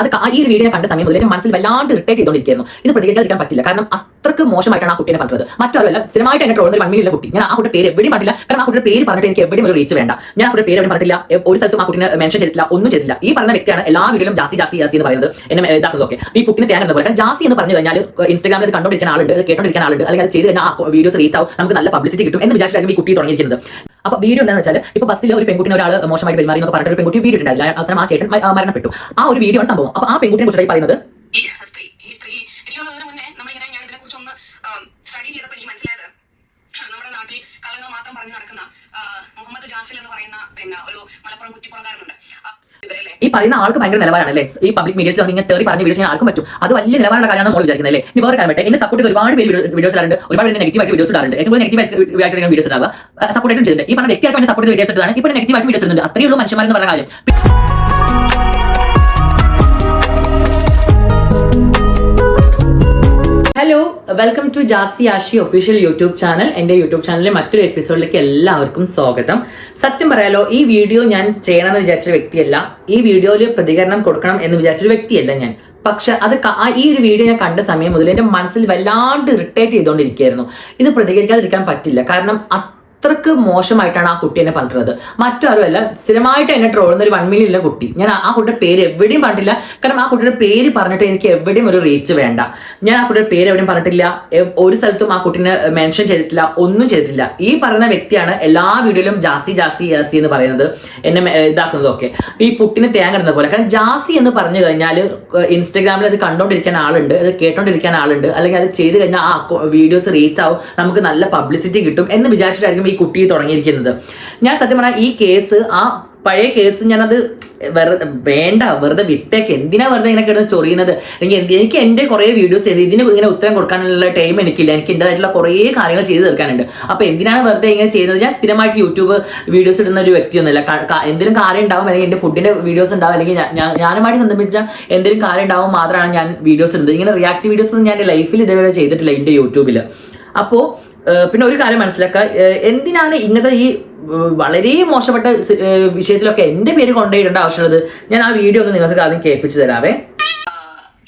അത് ഈ ഒരു വീഡിയോ കണ്ട സമയം മുതൽ മനസ്സിൽ വല്ലാണ്ട് ഇറിറ്റേറ്റ് ചെയ്തുകൊണ്ടിരിക്കുന്നു ഇത് പ്രതികരിക്കാതിരിക്കാൻ പറ്റില്ല. കാരണം അത്രയ്ക്ക് മോശമായിട്ടാണ് ആ കുട്ടിയെ പറഞ്ഞത് മറ്റൊരുമല്ല സ്ഥിരമായിട്ട് എന്നെ ട്രോളുന്ന മില്ലുള്ള കുട്ടി. ഞാൻ ആ കുട്ടിയുടെ പേര് എവിടെയും പറഞ്ഞില്ല. കാരണം ആ കുട്ടിയുടെ പേര് പറഞ്ഞിട്ട് എനിക്ക് എവിടെയും ഒരു റീച്ച് വേണ്ട. ഞാൻ ആ പേര് എവിടെയും പറഞ്ഞില്ല ഒരു സ്ഥലത്തും ആ കുട്ടിനെ മെൻഷൻ ചെയ്തിട്ടില്ല. ഒന്നും ചെയ്തില്ല ഈ പറഞ്ഞ വ്യക്തിയാണ് എല്ലാ വീഡിയോയിലും ജാസി ജാസി ജാസി എന്ന് പറയുന്നത്. എന്നെ ഇതാക്കുന്നതൊക്കെ. ഈ കുട്ടിനെ തേങ്ങ എന്ന് പറയുന്നത് ജാസി എന്ന് പറഞ്ഞു കഴിഞ്ഞാൽ ഇൻസ്റ്റാഗ്രാമിൽ കണ്ടോണ്ടിരിക്കുന്ന ആളുണ്ട് ഇത് കേട്ടോണ്ടിരിക്കുന്ന ആളുണ്ട്. അല്ലെങ്കിൽ അത് ചെയ്ത് കഴിഞ്ഞാൽ ആ വീഡിയോസ് റീച്ച് ആവും. നമുക്ക് നല്ല പബ്ലിസിറ്റി കിട്ടും എന്ന് വിചാരിച്ചിട്ടാണ് ഈ കുട്ടി തുടങ്ങിയിരിക്കുന്നത്. അപ്പൊ വീഡിയോ എന്താണെന്ന് വെച്ചാൽ ഇപ്പൊ ബസ്സിൽ ഒരു പെൺകുട്ടിനെ ഒരാൾ മോശമായിട്ട് പെരുമാറി എന്ന് പറഞ്ഞിട്ട് ഒരു പെൺകുട്ടി വീഡിയോ ഉണ്ടായില്ല അവസരം ആ ചേട്ടൻ മരണപ്പെട്ടു. ആ ഒരു വീഡിയോ ആണ് സംഭവം. അപ്പൊ ആ പെൺകുട്ടിനെ കുറിച്ചായി പറയുന്നത് ഈ സ്ത്രീ ഈ സ്ത്രീ എനിക്ക് തോന്നുന്നു അതിന് മുന്നേ നമ്മളിങ്ങനെ ഞാൻ ഇതിനെ കുറിച്ച് ഒന്ന് സ്റ്റഡി ചെയ്തപ്പോൾ എനിക്ക് മനസ്സിലായത് നമ്മുടെ നാട്ടിൽ കള്ളങ്ങൾ മാത്രം പറഞ്ഞു നടക്കുന്ന മുഹമ്മദ് ജാസിൽ എന്ന് പറയുന്ന പിന്നെ ഒരു മലപ്പുറം കുറ്റിപ്പുറക്കാരനുണ്ട് ഈ പറയുന്ന ആൾക്ക് ഭയങ്കര നിലവാരമാണ് അല്ലേ? ഈ പബ്ലിക് മീഡിയസിൽ വന്ന് ഇങ്ങനെ തേറി പറഞ്ഞ വീഡിയോസ് ഞാൻ ആർക്കും പറ്റും. അത് വലിയ നിലവാരമുള്ള കാര്യമാണ് നമ്മൾ വിചാരിക്കുന്നത് അല്ലേ? ഇപ്പോൾ പറ്റേ എന്നെ സപ്പോർട്ട് ചെയ്ത് ഒരുപാട് പേര് വീഡിയോസ് ഇടാറുണ്ട്. ഒരുപാട് പേര് നെഗറ്റീവ് ആയിട്ട് വീഡിയോസ് ഇടാറുണ്ട്. ഏറ്റവും നെഗറ്റീവ് ആയിട്ട് വീഡിയോസ് ഇടാറുക സപ്പോർട്ട് ആയിട്ടും ചെയ്തിട്ടുണ്ട്. ഈ പറഞ്ഞ വ്യക്തിയായിട്ട് സപ്പോർട്ട് ചെയ്ത് വീഡിയോസ് ഇട്ടതാണ്. ഇപ്പോൾ നെഗറ്റീവ് ആയിട്ട് വീഡിയോസ് ഇടുന്നുണ്ട്. അത്രയേ ഉള്ളൂ മനുഷ്യന്മാരെന്ന് പറഞ്ഞ കാര്യം. Hello welcome to Jasi Ashi official YouTube channel എന്റെ യൂട്യൂബ് ചാനലിലെ മറ്റൊരു എപ്പിസോഡിലേക്ക് എല്ലാവർക്കും സ്വാഗതം. സത്യം പറയാലോ ഈ വീഡിയോ ഞാൻ ചെയ്യണമെന്ന് വിചാരിച്ച വ്യക്തിയല്ല. ഈ വീഡിയോയിൽ പ്രതികരണം കൊടുക്കണം എന്ന് വിചാരിച്ചൊരു വ്യക്തിയല്ല ഞാൻ. പക്ഷെ അത് ഈ ഒരു വീഡിയോ ഞാൻ കണ്ട സമയം മുതൽ എന്റെ മനസ്സിൽ വല്ലാണ്ട് ഇറിറ്റേറ്റ് ചെയ്തുകൊണ്ടിരിക്കുകയായിരുന്നു. ഇത് പ്രതികരിക്കാതിരിക്കാൻ പറ്റില്ല. കാരണം അത്രയ്ക്ക് മോശമായിട്ടാണ് ആ കുട്ടി എന്നെ പറഞ്ഞിട്ടുള്ളത് മറ്റാരുമല്ല സ്ഥിരമായിട്ട് എന്നെ ട്രോളുന്ന ഒരു വൺ മില്യൺ ഉള്ള കുട്ടി. ഞാൻ ആ- കുട്ടിയുടെ പേര് എവിടെയും പറഞ്ഞിട്ടില്ല. കാരണം ആ കുട്ടിയുടെ പേര് പറഞ്ഞിട്ട് എനിക്ക് എവിടെയും ഒരു റീച്ച് വേണ്ട. ഞാൻ ആ കുട്ടിയുടെ പേര് എവിടെയും പറഞ്ഞിട്ടില്ല. ഒരു സ്ഥലത്തും ആ കുട്ടീനെ മെൻഷൻ ചെയ്തിട്ടില്ല. ഒന്നും ചെയ്തിട്ടില്ല. ഈ പറയുന്ന വ്യക്തിയാണ് എല്ലാ വീഡിയോയിലും ജാസി ജാസി ജാസി എന്ന് പറയുന്നത്. എന്നെ ഇതാക്കുന്നതൊക്കെ. ഈ പുട്ടിനെ തേങ്ങ ഇടുന്ന പോലെ. കാരണം ജാസി എന്ന് പറഞ്ഞു കഴിഞ്ഞാൽ ഇൻസ്റ്റാഗ്രാമിൽ അത് കണ്ടോണ്ടിരിക്കാൻ ആളുണ്ട് അത് കേട്ടോണ്ടിരിക്കാൻ ആളുണ്ട്. അല്ലെങ്കിൽ അത് ചെയ്ത് കഴിഞ്ഞാൽ ആ വീഡിയോസ് റീച്ച് ആവും. നമുക്ക് നല്ല പബ്ലിസിറ്റി കിട്ടും എന്ന് വിചാരിച്ചിട്ടായിരിക്കും ഈ കുട്ടി തുടങ്ങിയിരിക്കുന്നത്. ഞാൻ സത്യം പറഞ്ഞാൽ ഈ കേസ് ആ പഴയ കേസ് ഞാനത് വെറുതെ വേണ്ട വെറുതെ വിട്ടേക്ക്. എന്തിനാ വെറുതെ ഇങ്ങനെ കിടന്ന് ചൊറിയുന്നത്? എനിക്ക് എന്ത് എനിക്ക് എന്റെ കുറേ വീഡിയോസ് ചെയ്ത് ഇതിന് ഇങ്ങനെ ഉത്തരം കൊടുക്കാനുള്ള ടൈം എനിക്കില്ല. എനിക്ക് എന്റെതായിട്ടുള്ള കുറേ കാര്യങ്ങൾ ചെയ്ത് തീർക്കാനുണ്ട്. അപ്പോൾ എന്തിനാണ് വെറുതെ ഇങ്ങനെ ചെയ്യുന്നത്? ഞാൻ സ്ഥിരമായിട്ട് യൂട്യൂബ് വീഡിയോസ് ഇടുന്ന ഒരു വ്യക്തിയൊന്നുമില്ല. എന്തെങ്കിലും കാര്യം ഉണ്ടാവും അല്ലെങ്കിൽ എന്റെ ഫുഡിന്റെ വീഡിയോസ് ഉണ്ടാവും അല്ലെങ്കിൽ ഞാൻ- ഞാനുമായിട്ട് സംബന്ധിച്ച എന്തെങ്കിലും കാര്യം ഉണ്ടാവും മാത്രമാണ് ഞാൻ വീഡിയോസ് ഇടുന്നത്. ഇങ്ങനെ റിയാക്ട് വീഡിയോസ് ഒന്നും ഞാൻ ലൈഫിൽ ഇതേവരെ ചെയ്തിട്ടില്ല എന്റെ യൂട്യൂബിൽ അപ്പോൾ പിന്നെ ഒരു കാര്യം മനസ്സിലാക്കുക എന്തിനാണ് ഇങ്ങനത്തെ ഈ വളരെ മോശപ്പെട്ട വിഷയത്തിലൊക്കെ എന്റെ പേര് കൊണ്ടുപോയിടേണ്ട ആവശ്യമുള്ളത്? ഞാൻ ആ വീഡിയോ ഒന്ന് നിങ്ങൾക്ക് ആദ്യം കേൾപ്പിച്ചു തരാവേ.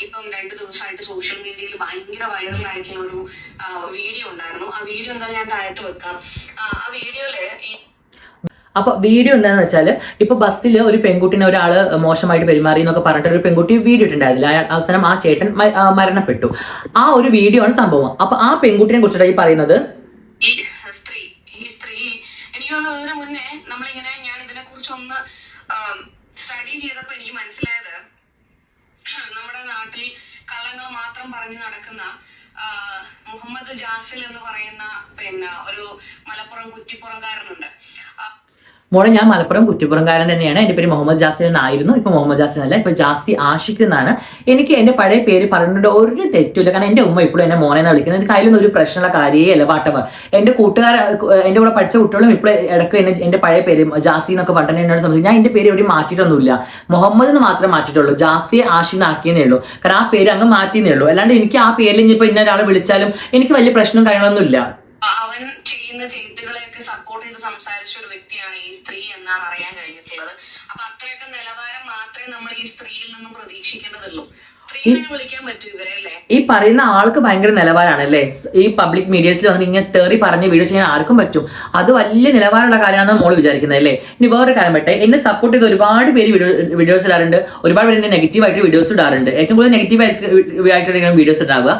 ഇപ്പം ദിവസമായിട്ട് സോഷ്യൽ മീഡിയയിൽ ഭയങ്കര വൈറലായിട്ടുള്ള ഒരു വീഡിയോ ഉണ്ടായിരുന്നു. ആ വീഡിയോ എന്താ ഞാൻ താഴത്ത് വെക്കാം. ആ വീഡിയോയിൽ ഈ അപ്പൊ വീഡിയോ എന്താണെന്ന് വെച്ചാൽ ഇപ്പൊ ബസ്സിൽ ഒരു പെൺകുട്ടിനെ ഒരാൾ മോശമായിട്ട് പെരുമാറി എന്നൊക്കെ പറഞ്ഞിട്ട് ഒരു പെൺകുട്ടി വീഡിയോ ഇട്ടുണ്ടായിരുന്നില്ല അയാൾ അവസാനം ആ ചേട്ടൻ മരണപ്പെട്ടു. ആ ഒരു വീഡിയോ ആണ് സംഭവം. അപ്പൊ ആ പെൺകുട്ടിനെ കുറിച്ചിട്ട് ഈ പറയുന്നത്? സ്ത്രീ ഈ സ്ത്രീ എനിക്ക് തോന്നുന്നു ഇതിനു മുന്നേ നമ്മളിങ്ങനെ ഞാൻ ഇതിനെ കുറിച്ച് ഒന്ന് സ്റ്റഡി ചെയ്തപ്പോൾ എനിക്ക് മനസ്സിലായത് നമ്മുടെ നാട്ടിൽ കള്ളങ്ങൾ മാത്രം പറഞ്ഞു നടക്കുന്ന മുഹമ്മദ് ജാസിൽ എന്ന് പറയുന്ന പിന്നെ ഒരു മലപ്പുറം കുറ്റിപ്പുറംകാരനുണ്ട്. മോളെ ഞാൻ മലപ്പുറം കുറ്റിപ്പുറംകാരൻ തന്നെയാണ്. എന്റെ പേര് മുഹമ്മദ് ജാസിൻ എന്നായിരുന്നു. ഇപ്പൊ മുഹമ്മദ് ജാസിൻ അല്ല ഇപ്പൊ ജാസി ആഷിഖ് എന്നാണ്. എനിക്ക് എന്റെ പഴയ പേര് പറഞ്ഞിട്ട് ഒരു തെറ്റില്ല കാരണം എന്റെ ഉമ്മ ഇപ്പോഴും എന്നെ മോനെ എന്നാണ് വിളിക്കുന്നത്. എനിക്ക് അതിലൊന്നും ഒരു പ്രശ്നമുള്ള കാര്യമല്ല വാട്ടവർ എന്റെ കൂട്ടുകാർ എന്റെ കൂടെ പഠിച്ച കുട്ടികളും ഇപ്പോൾ ഇടയ്ക്ക് എന്നെ എന്റെ പഴയ പേര് ജാസി എന്നൊക്കെ പറഞ്ഞിട്ട് എന്നോട് സംബന്ധിച്ച് ഞാൻ എന്റെ പേര് എവിടെയും മാറ്റിയിട്ടൊന്നുമില്ല. മുഹമ്മദ് എന്ന് മാത്രമേ മാറ്റിയിട്ടുള്ളൂ. ജാസിയെ ആഷി എന്നാക്കിയെന്നേ ഉള്ളൂ. കാരണം ആ പേര് അങ്ങ് മാറ്റിയെന്നേ ഉള്ളൂ. അല്ലാണ്ട് എനിക്ക് ആ പേരിൽ ഇനിയിപ്പോൾ ഇന്ന ഒരാളെ വിളിച്ചാലും എനിക്ക് വലിയ പ്രശ്നം കാര്യങ്ങളൊന്നും ഇല്ല. അവൻ ചെയ്യുന്ന ചെയ്തികളെയൊക്കെ സപ്പോർട്ട് ചെയ്ത് സംസാരിച്ച ഒരു വ്യക്തിയാണ് ഈ സ്ത്രീ എന്നാണ് അറിയാൻ കഴിഞ്ഞിട്ടുള്ളത്. അപ്പൊ അത്രയൊക്കെ നിലവാരം മാത്രമേ നമ്മൾ ഈ സ്ത്രീയിൽ നിന്നും പ്രതീക്ഷിക്കേണ്ടതുള്ളൂ. ഈ പറയുന്ന ആൾക്ക് ഭയങ്കര നിലവാരമാണ് അല്ലേ? ഈ പബ്ലിക് മീഡിയസിൽ വന്ന് ഇങ്ങനെ തേറി പറഞ്ഞ വീഡിയോ ചെയ്യാൻ ആർക്കും പറ്റും. അത് വലിയ നിലവാരമുള്ള കാര്യമാണെന്ന് മോൾ വിചാരിക്കുന്നത് അല്ലേ? ഇനി വേറൊരു കാര്യം പറ്റേ എന്നെ സപ്പോർട്ട് ചെയ്ത് ഒരുപാട് പേര് വീഡിയോ വീഡിയോസ് ഇടാറുണ്ട്. ഒരുപാട് പേര് എന്നെ നെഗറ്റീവ് ആയിട്ട് വീഡിയോസ് ഇടാറുണ്ട്. ഏറ്റവും കൂടുതൽ നെഗറ്റീവ് ആയിട്ട് വീഡിയോസ് ഉണ്ടാവുക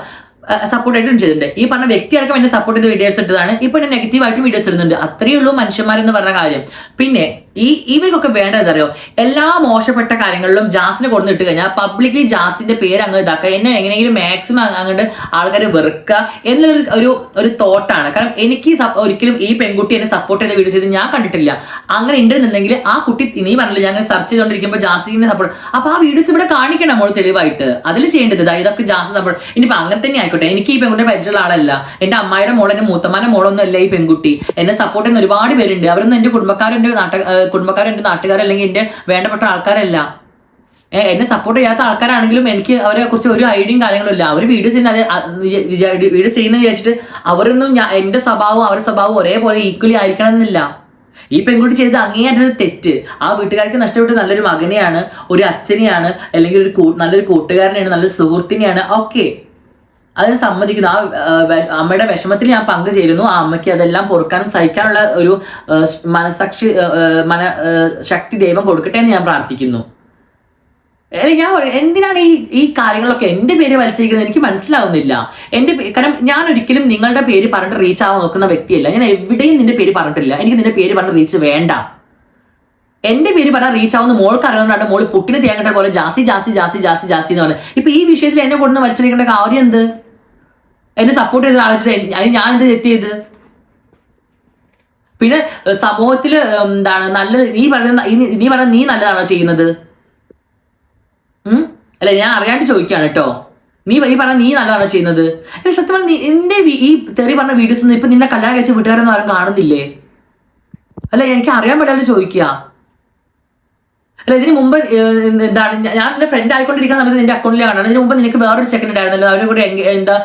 സപ്പോർട്ട് ആയിട്ട് ചെയ്തിട്ടുണ്ട്. ഈ പറഞ്ഞ വ്യക്തി അടക്കം എന്നെ സപ്പോർട്ട് ചെയ്ത് വീഡിയോസ് ഇട്ടതാണ്. ഇപ്പൊ ഞാൻ നെഗറ്റീവ് ആയിട്ട് വീഡിയോസ് ഇടുന്നുണ്ട്. അത്രയേ ഉള്ളൂ മനുഷ്യന്മാരെന്ന് പറഞ്ഞ കാര്യം. പിന്നെ ഈ ഇവർക്കൊക്കെ വേണ്ടത് അറിയോ? എല്ലാ മോശപ്പെട്ട കാര്യങ്ങളിലും ജാസിനെ കൊടുത്തിട്ട് കഴിഞ്ഞാൽ പബ്ലിക്കലി ജാസിന്റെ പേര് അങ്ങ് ഇതാക്കുക. എന്നെ എങ്ങനെയെങ്കിലും മാക്സിമം അങ്ങോട്ട് ആൾക്കാർ വെറുക്കുക എന്നുള്ളൊരു ഒരു ഒരു തോട്ടാണ് കാരണം എനിക്ക് ഒരിക്കലും ഈ പെൺകുട്ടി എന്നെ സപ്പോർട്ട് ചെയ്ത വീഡിയോ ചെയ്ത് ഞാൻ കണ്ടിട്ടില്ല. അങ്ങനെ ഉണ്ടെന്നുണ്ടെങ്കിൽ ആ കുട്ടി നീ പറഞ്ഞില്ല. ഞാൻ സെർച്ച് ചെയ്തുകൊണ്ടിരിക്കുമ്പോൾ ജാസിനെ സപ്പോർട്ട് അപ്പൊ ആ വീഡിയോസ് ഇവിടെ കാണിക്കണം നമ്മൾ തെളിവായിട്ട്. അതിൽ ചെയ്യേണ്ടത് ഇതാ ഇതൊക്കെ ജാസി സപ്പോർട്ട് ഇനിയിപ്പോ അങ്ങനെ തന്നെ ആയിക്കോട്ടെ. എനിക്ക് ഈ പെൺകുട്ടിയെ പരിചയമുള്ള ആളല്ല. എന്റെ അമ്മായിയുടെ മോൾ എന്റെ മോളൊന്നും അല്ല ഈ പെൺകുട്ടി. എന്നെ സപ്പോർട്ട് ചെയ്യുന്ന ഒരുപാട് പേരുണ്ട്. അവരൊന്നും എന്റെ കുടുംബക്കാരും എന്റെ നാട്ട കുടുംബക്കാരും എന്റെ നാട്ടുകാരും അല്ലെങ്കിൽ എന്റെ വേണ്ടപ്പെട്ട ആൾക്കാരല്ല. എന്നെ സപ്പോർട്ട് ചെയ്യാത്ത ആൾക്കാരാണെങ്കിലും എനിക്ക് അവരെ കുറിച്ച് ഒരു ഐഡിയയും കാര്യങ്ങളും ഇല്ല. അവർ വീഡിയോ ചെയ്യുന്ന വീഡിയോ ചെയ്യുന്ന വിചാരിച്ചിട്ട് അവരൊന്നും ഞാൻ എന്റെ സ്വഭാവവും അവരുടെ സ്വഭാവവും ഒരേപോലെ ഈക്വലി ആയിരിക്കണം എന്നില്ല ഈ പെൺകുട്ടി ചെയ്ത് അങ്ങേയറ്റൊരു തെറ്റ്. ആ വീട്ടുകാർക്ക് നഷ്ടപ്പെട്ട് നല്ലൊരു മകനെയാണ് ഒരു അച്ഛനെയാണ് അല്ലെങ്കിൽ ഒരു നല്ലൊരു കൂട്ടുകാരനെയാണ് നല്ലൊരു സുഹൃത്തിനെയാണ് ഓക്കെ അതിന് സമ്മതിക്കുന്നു. ആ അമ്മയുടെ വിഷമത്തിൽ ഞാൻ പങ്കുചേരുന്നു. ആ അമ്മയ്ക്ക് അതെല്ലാം പൊറുക്കാനും സഹിക്കാനുള്ള ഒരു മനസാക്ഷി മന ശക്തി ദൈവം കൊടുക്കട്ടെ എന്ന് ഞാൻ പ്രാർത്ഥിക്കുന്നു. ഞാൻ എന്തിനാണ് ഈ ഈ കാര്യങ്ങളൊക്കെ എന്റെ പേര് വലിച്ചിരിക്കുന്നത്? എനിക്ക് മനസ്സിലാവുന്നില്ല. എന്റെ കാരണം ഞാൻ ഒരിക്കലും നിങ്ങളുടെ പേര് പറഞ്ഞിട്ട് റീച്ച് ആവാൻ നോക്കുന്ന വ്യക്തിയല്ല. ഞാൻ എവിടെയും നിന്റെ പേര് പറഞ്ഞിട്ടില്ല. എനിക്ക് നിന്റെ പേര് പറഞ്ഞ് റീച്ച് വേണ്ട. എന്റെ പേര് പറഞ്ഞാൽ റീച്ച് ആവുന്ന മോൾക്ക് അറിയാവുന്ന മോൾ പുട്ടിനെ തേങ്ങട്ട പോലെ ജാസി ജാസി ജാസി ജാസി ജാസി എന്ന് പറഞ്ഞത് ഇപ്പൊ ഈ വിഷയത്തിൽ എന്നെ കൊണ്ടുവന്ന് വലിച്ചിരിക്കേണ്ട കാര്യം എന്ത്? എന്നെ സപ്പോർട്ട് ചെയ്ത ആലോചിച്ചിട്ട് അതിന് ഞാൻ എന്ത് തെറ്റ് ചെയ്ത്? പിന്നെ സമൂഹത്തിൽ എന്താണ് നല്ലത് നീ പറയുന്ന നീ പറഞ്ഞ നീ നല്ലതാണോ ചെയ്യുന്നത്? അല്ല ഞാൻ അറിയാണ്ട് ചോദിക്കാണ് കേട്ടോ. നീ ഈ പറഞ്ഞ നീ നല്ലതാണോ ചെയ്യുന്നത്? അല്ലെ സത്യം പറഞ്ഞ എന്റെ ഈ തെറി പറഞ്ഞ വീഡിയോസ് ഒന്നും ഇപ്പൊ നിന്നെ കല്യാണം കഴിച്ച വീട്ടുകാരെന്ന് ആരും കാണുന്നില്ലേ? അല്ല എനിക്ക് അറിയാൻ പറ്റാതെ ചോദിക്കുക. അല്ല ഇതിന് മുമ്പ് എന്താണ് ഞാൻ എന്റെ ഫ്രണ്ട് ആയിക്കൊണ്ടിരിക്കുന്ന സമയത്ത് നിന്റെ അക്കൗണ്ടിൽ കാണാണ് ഇതിന് മുമ്പ് നിനക്ക് വേറൊരു ചെക്കൻ ഉണ്ടായിരുന്നല്ലോ. അവരുടെ കൂടെ എന്താ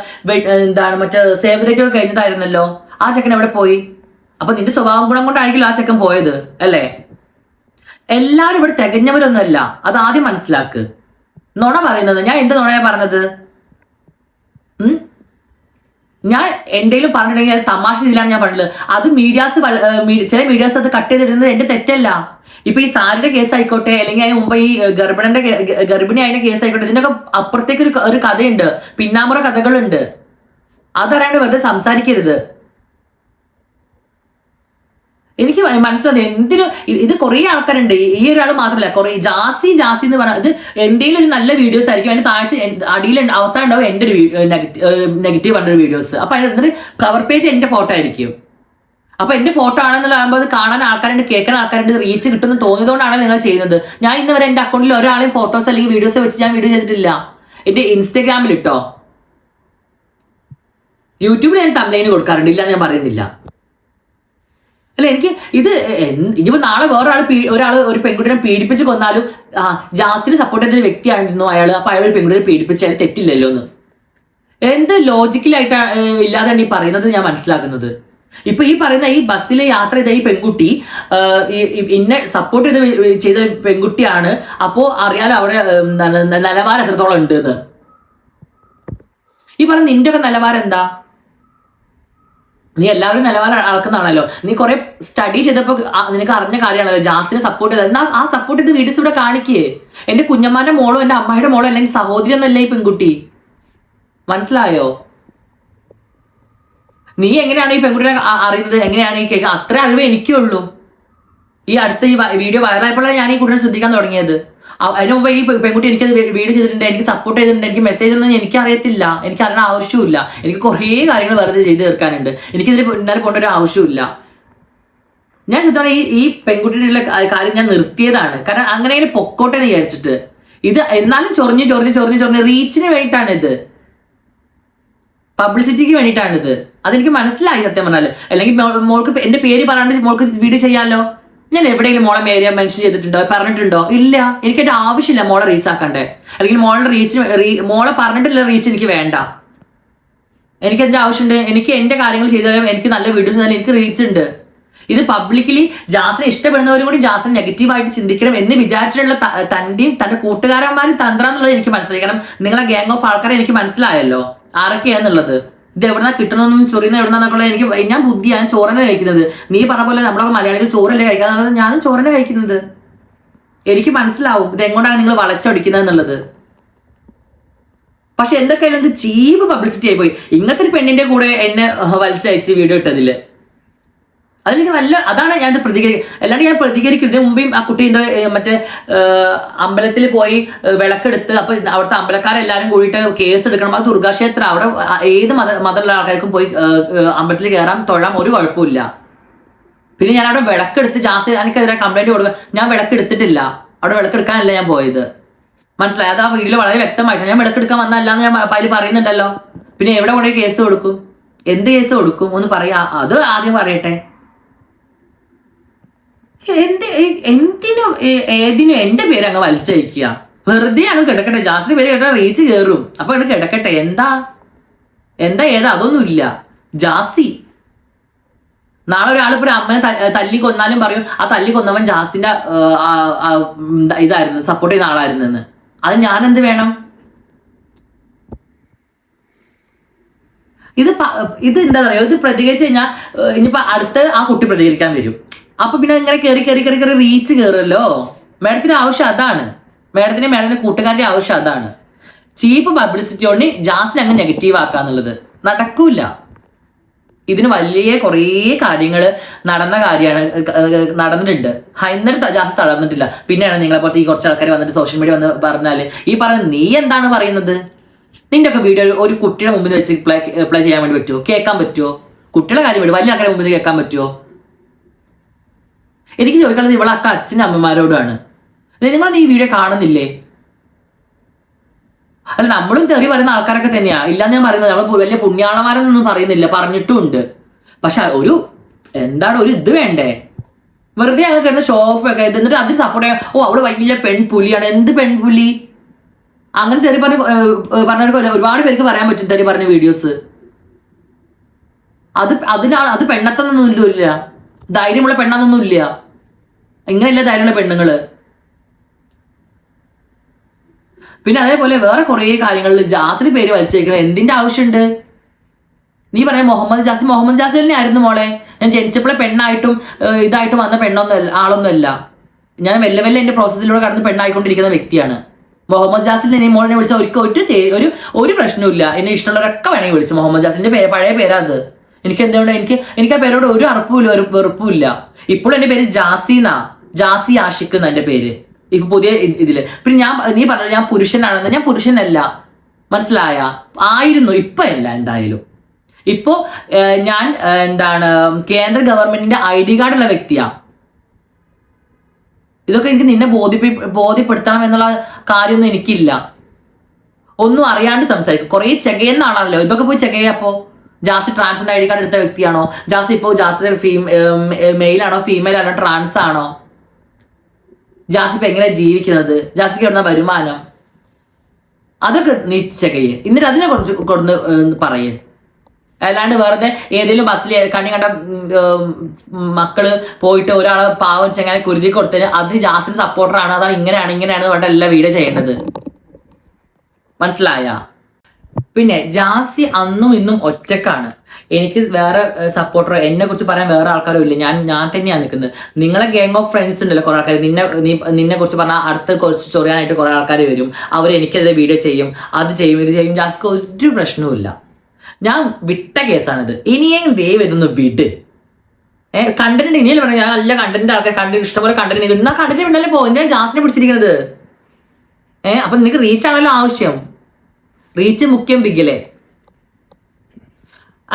എന്താണ് മറ്റേ സേവ് ഡേറ്റ് ഒക്കെ കഴിഞ്ഞതായിരുന്നല്ലോ. ആ ചെക്കൻ എവിടെ പോയി? അപ്പൊ നിന്റെ സ്വഭാവം ഗുണം കൊണ്ടായിരിക്കും ആ ചെക്കൻ പോയത് അല്ലേ? എല്ലാരും ഇവിടെ തികഞ്ഞവരൊന്നുമല്ല. അത് ആദ്യം മനസ്സിലാക്ക്. നുണ പറയുന്നത് ഞാൻ എന്ത് നുണയാ പറഞ്ഞത്? ഞാൻ എന്തെങ്കിലും പറഞ്ഞിട്ടുണ്ടെങ്കിൽ അത് തമാശ രീതിയിലാണ് ഞാൻ പറഞ്ഞത്. അത് മീഡിയാസ് ചില മീഡിയാസ് അത് കട്ട് ചെയ്തിടുന്നത് എന്റെ തെറ്റല്ല. ഇപ്പൊ ഈ സാറിന്റെ കേസ് ആയിക്കോട്ടെ അല്ലെങ്കിൽ അതിന് മുമ്പ് ഈ ഗർഭിണന്റെ ഗർഭിണിയായ കേസ് ആയിക്കോട്ടെ ഇതിനൊക്കെ അപ്പുറത്തേക്ക് ഒരു ഒരു കഥയുണ്ട്. പിന്നാമ്പുറ കഥകളുണ്ട്. അതറിയാണ്ട് വെറുതെ സംസാരിക്കരുത്. എനിക്ക് മനസ്സിലായി എന്തിനു ഇത് കുറേ ആൾക്കാരുണ്ട്. ഈ- ഒരാൾ മാത്രമല്ല കുറെ ജാസി ജാസി എന്ന് പറഞ്ഞാൽ ഇത് എന്തെങ്കിലും ഒരു നല്ല വീഡിയോസ് ആയിരിക്കും. അതിന്റെ താഴത്ത് അടിയിൽ അവസാനം ഉണ്ടാവും എന്റെ ഒരു നെഗറ്റീവ് ആയിട്ടുള്ള വീഡിയോസ് അപ്പൊ അതിന് കവർ പേജ് എന്റെ ഫോട്ടോ ആയിരിക്കും. അപ്പൊ എന്റെ ഫോട്ടോ ആണെന്നുള്ള ആകുമ്പോൾ അത് കാണാൻ ആൾക്കാരുണ്ട് കേൾക്കാൻ ആൾക്കാരുണ്ട് റീച്ച് കിട്ടുമെന്ന് തോന്നിയതുകൊണ്ടാണ് നിങ്ങൾ ചെയ്യുന്നത്. ഞാൻ ഇന്ന് വരെ എന്റെ അക്കൗണ്ടിൽ ഒരാളെയും ഫോട്ടോസ് അല്ലെങ്കിൽ വീഡിയോസ് വെച്ച് ഞാൻ വീഡിയോ ചെയ്തിട്ടില്ല. എന്റെ ഇൻസ്റ്റഗ്രാമിൽ ഇട്ടോ? യൂട്യൂബിൽ ഞാൻ തമ്മിലൈന് കൊടുക്കാറുണ്ട് ഇല്ല ഞാൻ പറയുന്നില്ല. അല്ല എനിക്ക് ഇത് ഇനിയിപ്പോ നാളെ വേറെ ആൾ ഒരാൾ ഒരു പെൺകുട്ടിനെ പീഡിപ്പിച്ച് കൊന്നാലും ആ ജാസിന് സപ്പോർട്ട് ചെയ്ത ഒരു വ്യക്തിയായിരുന്നു അയാൾ അപ്പൊ അയാൾ ഒരു പെൺകുട്ടിയെ പീഡിപ്പിച്ച് അയാൾ തെറ്റില്ലല്ലോ എന്ന് എന്ത് ലോജിക്കലായിട്ട് ഇല്ലാതെ ഈ പറയുന്നത് ഞാൻ മനസ്സിലാക്കുന്നത്. ഇപ്പൊ ഈ പറയുന്ന ഈ ബസ്സിലെ യാത്ര ചെയ്ത ഈ പെൺകുട്ടി ഇന്നെ സപ്പോർട്ട് ചെയ്ത് ചെയ്ത പെൺകുട്ടിയാണ്. അപ്പോ അറിയാലോ അവിടെ നിലവാരം എത്രത്തോളം ഉണ്ട് എന്ന് ഈ പറഞ്ഞ നിന്റെ ഒക്കെ നിലവാരം എന്താ? നീ എല്ലാവരും നിലവാരം അളക്കുന്നതാണല്ലോ. നീ കുറെ സ്റ്റഡി ചെയ്തപ്പോൾ നിനക്ക് അറിഞ്ഞ കാര്യമാണല്ലോ. ജാസിനെ സപ്പോർട്ട് ചെയ്തത്. എന്നാ ആ സപ്പോർട്ട് ചെയ്ത് വീഡിയോസ് ഇവിടെ കാണിക്കേ. എന്റെ കുഞ്ഞമ്മാന്റെ മോളോ എന്റെ അമ്മയുടെ മോളോ അല്ലെങ്കിൽ സഹോദരി എന്നല്ലേ ഈ പെൺകുട്ടി? മനസ്സിലായോ? നീ എങ്ങനെയാണ് ഈ പെൺകുട്ടിനെ അറിയുന്നത്? എങ്ങനെയാണ് ഈ കേൾക്കുക അത്ര അറിവ് എനിക്കേ ഉള്ളൂ ഈ അടുത്ത ഈ വീഡിയോ വൈറലായപ്പോഴാണ് ഞാൻ ഈ കുട്ടിയെ ശ്രദ്ധിക്കാൻ തുടങ്ങിയത്. അതിനു മുമ്പ് ഈ പെൺകുട്ടി എനിക്ക് വീഡിയോ ചെയ്തിട്ടുണ്ട് എനിക്ക് സപ്പോർട്ട് ചെയ്തിട്ടുണ്ട് എനിക്ക് മെസ്സേജ് ഒന്നും എനിക്ക് അറിയത്തില്ല എനിക്ക് അറിയണ ആവശ്യമില്ല എനിക്ക് കുറേ കാര്യങ്ങൾ വെറുതെ ചെയ്ത് തീർക്കാനുണ്ട്. എനിക്കിതിന് പിന്നാലെ പോകേണ്ട ഒരു ആവശ്യമില്ല ഞാൻ ചിത്രം ഈ ഈ പെൺകുട്ടിയുടെ കാര്യം ഞാൻ നിർത്തിയതാണ്. കാരണം അങ്ങനെ പൊക്കോട്ടെ എന്ന് വിചാരിച്ചിട്ട്. ഇത് എന്നാലും ചൊറിഞ്ഞ് ചൊറിഞ്ഞ് ചൊറിഞ്ഞ് ചൊറിഞ്ഞ് റീച്ചിന് വേണ്ടിയിട്ടാണ് ഇത് പബ്ലിസിറ്റിക്ക് വേണ്ടിയിട്ടാണിത്. അതെനിക്ക് മനസ്സിലായി സത്യം പറഞ്ഞാൽ അല്ലെങ്കിൽ മോൾക്ക് എന്റെ പേര് പറയാണ്ട് മോൾക്ക് വീഡിയോ ചെയ്യാമല്ലോ ഞാൻ എവിടെയെങ്കിലും മോളെ മേരിയ മെൻഷൻ ചെയ്തിട്ടുണ്ടോ? പറഞ്ഞിട്ടുണ്ടോ? ഇല്ല. എനിക്ക് എന്റെ ആവശ്യമില്ല മോളെ റീച്ച് ആക്കണ്ടേ. അല്ലെങ്കിൽ മോളുടെ റീച്ച് മോളെ പറഞ്ഞിട്ടില്ല റീച്ച് എനിക്ക് വേണ്ട. എനിക്ക് എന്റെ ആവശ്യമുണ്ട്? എനിക്ക് എന്റെ കാര്യങ്ങൾ ചെയ്താലും എനിക്ക് നല്ല വീഡിയോസ് തന്നെ എനിക്ക് റീച്ച് ഉണ്ട്. ഇത് പബ്ലിക്കലി ജാസിനെ ഇഷ്ടപ്പെടുന്നവരും കൂടി ജാസിനെ നെഗറ്റീവായിട്ട് ചിന്തിക്കണം എന്ന് വിചാരിച്ചിട്ടുള്ള തന്റെയും തന്റെ കൂട്ടുകാരന്മാരും തന്ത്രം എന്നുള്ളത് എനിക്ക് മനസ്സിലായി. കാരണം നിങ്ങളെ ഗ്യാങ് ഓഫ് ആൾക്കാരെ എനിക്ക് മനസ്സിലായല്ലോ. ആരൊക്കെയാന്നുള്ളത്? ഇത് എവിടെന്നാ കിട്ടണമെന്നും ചൊറിയുന്ന എവിടുന്നൊക്കെ എനിക്ക് ഞാൻ ബുദ്ധിയാണ് ചോറന്നെ കഴിക്കുന്നത്. നീ പറഞ്ഞ പോലെ നമ്മളൊക്കെ മലയാളികൾ ചോറല്ലേ കഴിക്കാന്ന് ഞാനും ചോറന്നെ കഴിക്കുന്നത്. എനിക്ക് മനസ്സിലാവും ഇത് എങ്ങോട്ടാണ് നിങ്ങൾ വളച്ചൊടിക്കുന്നത് എന്നുള്ളത്. പക്ഷെ എന്തൊക്കെയായാലും ഇത് ചീപ്പ് പബ്ലിസിറ്റി ആയി പോയി. ഇങ്ങനത്തെ ഒരു പെണ്ണിന്റെ കൂടെ എന്നെ വലിച്ചയച്ച് വീഡിയോ ഇട്ടതിൽ. അതെനിക്ക് നല്ല അതാണ് ഞാൻ പ്രതികരിക്കുക അല്ലാണ്ട് ഞാൻ പ്രതികരിക്കും ഇതിന് മുമ്പേയും ആ കുട്ടി എന്താ മറ്റേ അമ്പലത്തിൽ പോയി വിളക്കെടുത്ത് അപ്പൊ അവിടുത്തെ അമ്പലക്കാരെല്ലാരും കൂടിയിട്ട് കേസ് എടുക്കണം. അത് ദുർഗാക്ഷേത്രം. അവിടെ ഏത് മത മതമുള്ള ആൾക്കാർക്കും പോയി അമ്പലത്തിൽ കയറാൻ തൊഴാം ഒരു കുഴപ്പമില്ല പിന്നെ ഞാൻ അവിടെ വിളക്കെടുത്ത് ജാസ് എനിക്കെതിരെ കംപ്ലൈന്റ് കൊടുക്കുക ഞാൻ വിളക്കെടുത്തിട്ടില്ല. അവിടെ വിളക്കെടുക്കാനല്ല ഞാൻ പോയത്. മനസ്സിലായി? അത് ആ വീട്ടിൽ വളരെ വ്യക്തമായിട്ട് ഞാൻ വിളക്കെടുക്കാൻ വന്നല്ല എന്ന് ഞാൻ അതിൽ പറയുന്നുണ്ടല്ലോ. പിന്നെ എവിടെ കൊണ്ടുപോയി കേസ് കൊടുക്കും? എന്ത് കേസ് കൊടുക്കും? ഒന്ന് പറയാ. അത് ആദ്യം പറയട്ടെ. എന്ത് എന്തിനും ഏതിനും എന്റെ പേര് അങ്ങ് വലിച്ചയക്കുക? വെറുതെ അങ്ങ് കിടക്കട്ടെ. ജാസ്തി പേര് കേട്ടാ റീച്ച് കയറും. അപ്പൊ അങ്ങ് കിടക്കട്ടെ. എന്താ? എന്താ ഏതാ? അതൊന്നുമില്ല. ജാസി. നാളെ ഒരാൾ ഇപ്പൊ അമ്മനെ തല്ലി കൊന്നാലും പറയും ആ തല്ലി കൊന്നവൻ ജാസിന്റെ ഇതായിരുന്നു സപ്പോർട്ട് ചെയ്യുന്ന ആളായിരുന്നു എന്ന് അത് ഞാൻ എന്ത് വേണം? ഇത് ഇത് എന്താ പറയാ ഇത് പ്രതികരിച്ച് കഴിഞ്ഞാൽ ഇനിയിപ്പോ അടുത്ത് ആ കുട്ടി പ്രതികരിക്കാൻ വരും. അപ്പൊ പിന്നെ ഇങ്ങനെ കയറി കയറി കയറി കയറി റീച്ച് കയറുമല്ലോ മാഡത്തിന്റെ ആവശ്യം അതാണ്. മാഡത്തിന്റെ മാഡത്തിന്റെ കൂട്ടുകാരുടെ ആവശ്യം അതാണ്. ചീപ്പ് പബ്ലിസിറ്റി കൊണ്ട് ജാസിനെ അങ്ങ് നെഗറ്റീവ് ആക്കാന്നുള്ളത് നടക്കൂല. ഇതിന് വലിയ കുറേ കാര്യങ്ങൾ നടന്ന കാര്യമാണ് നടന്നിട്ടുണ്ട്. എന്നിട്ട് ജാസ് തളർന്നിട്ടില്ല. പിന്നെയാണ് നിങ്ങളെ പോലത്തെ ഈ കുറച്ച് ആൾക്കാർ വന്നിട്ട് സോഷ്യൽ മീഡിയ വന്ന് പറഞ്ഞാൽ ഈ പറഞ്ഞ നീ എന്താണ് പറയുന്നത്? നിന്റെ ഒക്കെ വീഡിയോ ഒരു കുട്ടിയുടെ മുമ്പിൽ വെച്ച് പ്ലേ പ്ലേ ചെയ്യാൻ വേണ്ടി പറ്റുമോ കേൾക്കാൻ പറ്റുമോ കുട്ടികളെ കാര്യം വലിയ ആൾക്കാരുടെ മുമ്പിൽ കേൾക്കാൻ പറ്റുമോ എനിക്ക് ചോദിക്കേണ്ടത് ഇവളെ അക്ക അച്ഛന്റെ അമ്മമാരോടാണ്. നിങ്ങൾ ഈ വീഡിയോ കാണുന്നില്ലേ? അല്ല നമ്മളും തെറി പറയുന്ന ആൾക്കാരൊക്കെ തന്നെയാ. ഇല്ലാന്ന് ഞാൻ പറയുന്നത് നമ്മൾ വലിയ പുണ്യാളമാരെന്നൊന്നും പറയുന്നില്ല പറഞ്ഞിട്ടുമുണ്ട്. പക്ഷെ ഒരു എന്താണ് ഒരു ഇത് വേണ്ടേ? വെറുതെ അങ്ങ് കിടന്ന് ഷോ ഓഫ് ഒക്കെ ഇത് എന്നിട്ട് അതിന് സപ്പോർട്ട് ചെയ്യാം ഓ അവിടെ വലിയ പെൺപുലിയാണ്. എന്ത് പെൺപുലി? അങ്ങനെ തെറി പറഞ്ഞ പറഞ്ഞവർക്ക് ഒരുപാട് പേർക്ക് പറയാൻ പറ്റും തെറി പറഞ്ഞ വീഡിയോസ് അത് അതിനാണ് അത് പെണ്ണത്തൊന്നും ഇല്ല. ധൈര്യമുള്ള പെണ്ണാന്നൊന്നും ഇല്ല. ഇങ്ങനെയല്ല ധൈര്യമുള്ള പെണ്ണുങ്ങൾ? പിന്നെ അതേപോലെ വേറെ കുറേ കാര്യങ്ങളിൽ ജാസിന് പേര് വലിച്ചേക്കണം. എന്തിന്റെ ആവശ്യമുണ്ട്? നീ പറയാം മുഹമ്മദ് ജാസിൻ മുഹമ്മദ് ജാസിൻ തന്നെ ആയിരുന്നു മോളെ. ഞാൻ ജനിച്ചപ്പോഴെ പെണ്ണായിട്ടും ഇതായിട്ട് വന്ന പെണ്ണൊന്നും ആളൊന്നുമല്ല. ഞാൻ മെല്ലെ മെല്ലെ എന്റെ പ്രോസസ്സിലൂടെ കടന്ന് പെണ്ണായിക്കൊണ്ടിരിക്കുന്ന വ്യക്തിയാണ്. മുഹമ്മദ് ജാസിൽ എന്നെ മോളിനെ വിളിച്ച ഒരിക്കൽ ഒരു ഒരു ഒരു പ്രശ്നമില്ല എന്നെ ഇഷ്ടമുള്ളവരൊക്കെ വേണമെങ്കിൽ വിളിച്ചു. മുഹമ്മദ് ജാസിന്റെ പേര് പഴയ പേരാ അത്. എനിക്ക് എന്തുകൊണ്ട് എനിക്ക് എനിക്ക് ആ പേരോട് ഒരു അറപ്പുമില്ല ഒരു വെറുപ്പുമില്ല. ഇപ്പോഴും എന്റെ പേര് ജാസിന്നാ. ജാസി ആഷിഖ് എന്നാ എന്റെ പേര്. ഇപ്പൊ പുതിയ ഇതിൽ. പിന്നെ ഞാൻ നീ പറഞ്ഞ ഞാൻ പുരുഷനാണെന്ന്. ഞാൻ പുരുഷനല്ല. മനസ്സിലായ? ആയിരുന്നു. ഇപ്പൊ അല്ല എന്തായാലും. ഇപ്പോ ഞാൻ എന്താണ് കേന്ദ്ര ഗവൺമെന്റിന്റെ ഐ ഡി കാർഡുള്ള വ്യക്തിയാ. ഇതൊക്കെ എനിക്ക് നിന്നെ ബോധിപ്പി ബോധ്യപ്പെടുത്തണം എന്നുള്ള കാര്യമൊന്നും എനിക്കില്ല. ഒന്നും അറിയാണ്ട് സംസാരിക്കും. കുറെ ചെകയെന്നാണല്ലോ. ഇതൊക്കെ പോയി ചെകയ അപ്പോ? ജാസി ട്രാൻസിന്റെ ഐ ഡി കാർഡ് എടുത്ത വ്യക്തിയാണോ? ജാസി ഇപ്പോ ജാസി മെയിൽ ആണോ ഫീമെയിൽ ആണോ ട്രാൻസ് ആണോ ജാസി ഇപ്പൊ എങ്ങനെ ജീവിക്കുന്നത്? ജാസിക്ക് എവിടുന്ന വരുമാനം? അതൊക്കെ നീ എന്നിട്ട് അതിനെ കുറിച്ച് കൊടുന്ന് പറയേ. അല്ലാണ്ട് വെറുതെ ഏതെങ്കിലും ബസ്സിൽ കണ്ണി കണ്ട മക്കൾ പോയിട്ട് ഒരാളെ പാവം ചെങ്ങനെ കുരുതി കൊടുത്തതിന് അതിന് ജാസിന് സപ്പോർട്ടറാണ് അതാണ് ഇങ്ങനെയാണ് ഇങ്ങനെയാണ് വേണ്ട എല്ലാ വീഡിയോ ചെയ്യേണ്ടത്. മനസ്സിലായ? പിന്നെ ജാസി അന്നും ഇന്നും ഒറ്റക്കാണ്. എനിക്ക് വേറെ സപ്പോർട്ടറോ എന്നെ കുറിച്ച് പറയാൻ വേറെ ആൾക്കാരും ഇല്ല. ഞാൻ ഞാൻ തന്നെയാണ് നിൽക്കുന്നത്. നിങ്ങളെ ഗ്യാങ് ഓഫ് ഫ്രണ്ട്സ് ഉണ്ടല്ലോ കുറെ ആൾക്കാർ നിന്നെ നിന്നെ കുറിച്ച് പറഞ്ഞാൽ അടുത്ത് കുറച്ച് ചൊറിയാനായിട്ട് കുറെ ആൾക്കാർ വരും. അവർ എനിക്കെതിരെ വീഡിയോ ചെയ്യും അത് ചെയ്യും ഇത് ചെയ്യും. ജാസിക്ക് ഒരു പ്രശ്നവുമില്ല ഞാൻ വിട്ട കേസാണിത്. ഇനിയും ദൈവം ഇതൊന്ന് വിട്. ഏഹ് കണ്ടന്റ് ഇനിയല്ലേ പറഞ്ഞു ഞാൻ നല്ല കണ്ടന്റ് ആൾക്കാർ കണ്ടന്റ് ഇഷ്ടംപോലെ കണ്ടന്റ് എന്നാ കണ്ടന്റ് ഉണ്ടല്ലേ പോ ഞാൻ ജാസിനെ പിടിച്ചിരിക്കുന്നത് ഏഹ് അപ്പൊ നിനക്ക് റീച്ച് ആണല്ലോ ആവശ്യം. റീച്ച് മുഖ്യം ബിഗിലെ.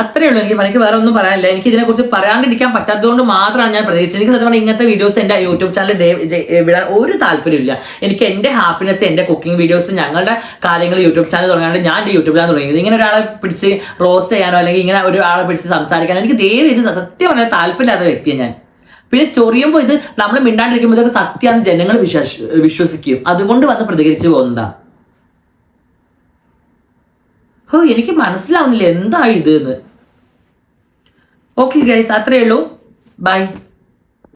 അത്രേ ഉള്ളൂ എനിക്ക് എനിക്ക് വേറെ ഒന്നും പറയാനില്ല. എനിക്ക് ഇതിനെക്കുറിച്ച് പറയാണ്ടിരിക്കാൻ പറ്റാത്തതുകൊണ്ട് മാത്രമാണ് ഞാൻ പ്രതീക്ഷിച്ചത്. എനിക്ക് സത്യം പറഞ്ഞാൽ ഇങ്ങനത്തെ വീഡിയോസ് എന്റെ യൂട്യൂബ് ചാനൽ വിടാൻ ഒരു താല്പര്യമില്ല എനിക്ക് എന്റെ ഹാപ്പിനെസ് എന്റെ കുക്കിംഗ് വീഡിയോസ് ഞങ്ങളുടെ കാര്യങ്ങൾ യൂട്യൂബ് ചാനൽ തുടങ്ങാണ്ട് ഞാൻ എന്റെ യൂട്യൂബ് ചാനൽ തുടങ്ങിയത്. ഇങ്ങനെ ഒരാളെ പിടിച്ച് റോസ്റ്റ് ചെയ്യാനോ അല്ലെങ്കിൽ ഇങ്ങനെ ഒരാളെ പിടിച്ച് സംസാരിക്കാനോ എനിക്ക് ദൈവം ഇത് സത്യം പറഞ്ഞാൽ താല്പര്യമില്ലാത്ത വ്യക്തിയാണ് ഞാൻ. പിന്നെ ചൊറിയുമ്പോൾ ഇത് നമ്മൾ മിണ്ടാണ്ടിരിക്കുമ്പോൾ ഇതൊക്കെ സത്യമാണ് ജനങ്ങൾ വിശ്വസ് വിശ്വസിക്കും. അതുകൊണ്ട് വന്ന് പ്രതികരിച്ചു പോകുന്നതാ. ഹോ എനിക്ക് മനസ്സിലാവുന്നില്ല. എന്താ ഇത് എന്ന്? ഓക്കെ ഗൈസ് അത്രയേ ഉള്ളൂ. ബൈ